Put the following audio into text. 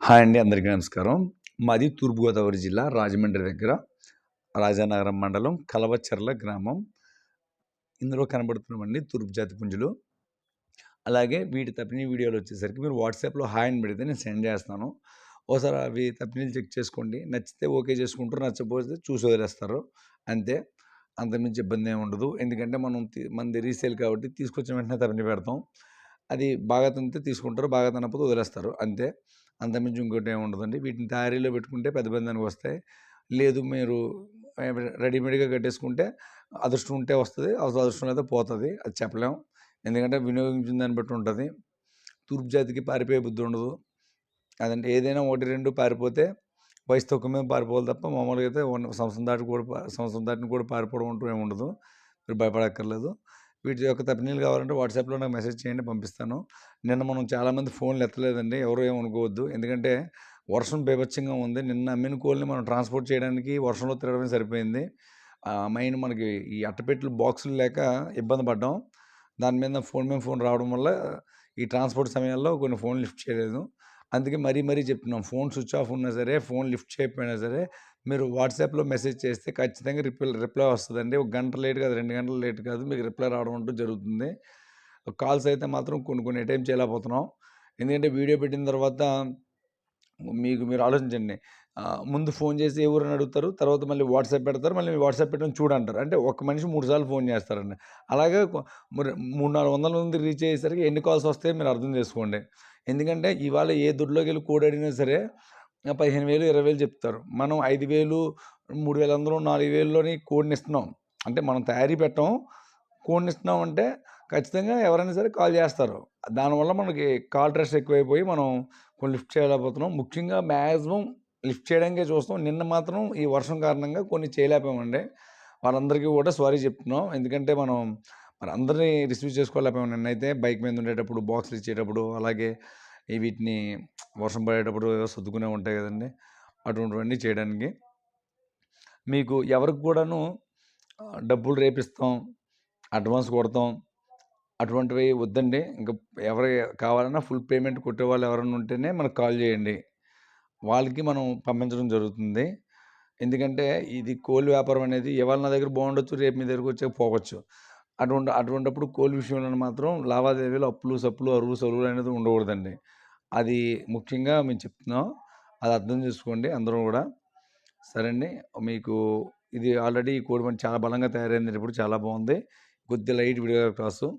Hi అండి అందరికీ నమస్కారం. మాది తూర్పుగోదావరి జిల్లా రాజమండ్రి దగ్గర రాజానగరం మండలం కలవచెర్ల గ్రామం. ఇందులో కనబడుతున్నామండి తూర్పు జాతి పుంజులు. అలాగే వీటి తప్పిన వీడియోలు వచ్చేసరికి మీరు వాట్సాప్లో హాయ్ అని పెడితే నేను సెండ్ చేస్తాను. ఓసారి అవి తప్పినీళ్ళు చెక్ చేసుకోండి. నచ్చితే ఓకే చేసుకుంటారు నచ్చకపోతే చూసి వదిలేస్తారు. అంతే. అంతకుమించి ఇబ్బంది ఏమి ఉండదు. ఎందుకంటే మనం మనది రీసేల్ కాబట్టి తీసుకొచ్చిన వెంటనే తప్పిని పెడతాం. అది బాగా తింటే తీసుకుంటారు బాగా తినకపోతే వదిలేస్తారు. అంతే. అంతమించి ఇంకోటి ఏమి ఉండదండి. వీటిని తయారీలో పెట్టుకుంటే పెద్ద బంధానికి వస్తాయి. లేదు మీరు రెడీమేడ్గా కట్టేసుకుంటే అదృష్టం ఉంటే వస్తుంది అదృష్టం అయితే పోతుంది. అది చెప్పలేం. ఎందుకంటే వినియోగించిన దాన్ని బట్టి ఉంటుంది. తూర్పు జాతికి పారిపోయే బుద్ధి ఉండదు. అదంటే ఏదైనా ఒకటి రెండు పారిపోతే వయసు తక్కువ మీద పారిపోవాలి తప్ప మామూలుగా అయితే సంవత్సరం దాటి కూడా సంవత్సరం దాటిని కూడా పారిపోవడం అంటూ ఏమి ఉండదు. మీరు భయపడక్కర్లేదు. వీటి యొక్క తప్పినీళ్ళు కావాలంటే వాట్సాప్లో నాకు మెసేజ్ చేయండి పంపిస్తాను. నిన్న మనం చాలామంది ఫోన్లు ఎత్తలేదండి ఎవరు ఏమనుకోవద్దు ఎందుకంటే వర్షం బేభత్సంగా ఉంది. నిన్న అమ్మిన కోళ్ళని మనం ట్రాన్స్పోర్ట్ చేయడానికి వర్షంలో తిరగడమే సరిపోయింది. మెయిన్ మనకి ఈ అట్టపెట్టెలు బాక్సులు లేక ఇబ్బంది పడ్డాం. దాని మీద ఫోన్ మీద ఫోన్ రావడం వల్ల ఈ ట్రాన్స్పోర్ట్ సమయాల్లో కొన్ని ఫోన్ లిఫ్ట్ చేయలేదు. అందుకే మరీ మరీ చెప్తున్నాం. ఫోన్ స్విచ్ ఆఫ్ ఉన్నా సరే ఫోన్ లిఫ్ట్ చేయకపోయినా సరే మీరు వాట్సాప్లో మెసేజ్ చేస్తే ఖచ్చితంగా రిప్లై రిప్లై వస్తుందండి. ఒక గంట లేట్ కాదు రెండు గంటలు లేట్ కాదు మీకు రిప్లై రావడం అంటూ జరుగుతుంది. కాల్స్ అయితే మాత్రం కొన్ని కొన్ని టైం చేయలేకపోతున్నాం. ఎందుకంటే వీడియో పెట్టిన తర్వాత మీకు మీరు ఆలోచించండి. ముందు ఫోన్ చేసి ఏ ఊరని అడుగుతారు? తర్వాత మళ్ళీ వాట్సాప్ పెడతారు. మళ్ళీ వాట్సాప్ పెట్టడం చూడంటారు. అంటే ఒక మనిషి మూడు సార్లు ఫోన్ చేస్తారండి. అలాగే మరి మూడు నాలుగు వందల మంది రీచ్ అయ్యేసరికి ఎన్ని కాల్స్ వస్తాయో మీరు అర్థం చేసుకోండి. ఎందుకంటే ఇవాళ ఏ దుడ్లోకి వెళ్ళి కోడ్ అడిగినా సరే పదిహేను వేలు ఇరవై వేలు చెప్తారు. మనం ఐదు వేలు మూడు వేల వందలు నాలుగు వేలలోని కోడ్ని ఇస్తున్నాం. అంటే మనం తయారీ పెట్టాం. కోడ్ని ఇస్తున్నాం అంటే ఖచ్చితంగా ఎవరైనా సరే కాల్ చేస్తారు. దానివల్ల మనకి కాల్ ట్రెస్ ఎక్కువైపోయి మనం కొన్ని లిఫ్ట్ చేయలేకపోతున్నాం. ముఖ్యంగా మ్యాక్సిమం లిఫ్ట్ చేయడానికే చూస్తాం. నిన్న మాత్రం ఈ వర్షం కారణంగా కొన్ని చేయలేకపోయామండి. వాళ్ళందరికీ కూడా సారీ చెప్తున్నాం. ఎందుకంటే మనం మరి అందరినీ రిసీవ్ చేసుకోలేకపోయాం నిన్నైతే. బైక్ మీద ఉండేటప్పుడు బాక్స్లు ఇచ్చేటప్పుడు అలాగే ఈ వీటిని వర్షం పడేటప్పుడు సర్దుకునే ఉంటాయి కదండి. అటువంటివన్నీ చేయడానికి మీకు ఎవరికి కూడాను డబ్బులు రేపిస్తాం అడ్వాన్స్ కొడతాం. అటువంటివి వద్దండి. ఇంకా ఎవరు కావాలన్నా ఫుల్ పేమెంట్ కొట్టే వాళ్ళు ఎవరైనా ఉంటేనే మనకు కాల్ చేయండి. వాళ్ళకి మనం పంపించడం జరుగుతుంది. ఎందుకంటే ఇది కోళ్ళ వ్యాపారం అనేది ఇవాళ నా దగ్గర బాగుండొచ్చు రేపు మీ దగ్గరకు వచ్చే పోవచ్చు. అటువంటి అటువంటిప్పుడు కోళ్ళ విషయంలో మాత్రం లావాదేవీలు అప్పులు సప్పులు అరువు సరువులు అనేది ఉండకూడదండి. అది ముఖ్యంగా మేము చెప్తున్నాం. అది అర్థం చేసుకోండి అందరూ కూడా. సరే అండి. మీకు ఇది ఆల్రెడీ కోడి పంట చాలా బలంగా తయారైంది ఇప్పుడు చాలా బాగుంది. కొద్ది లైట్ విడిగా క్రాసు.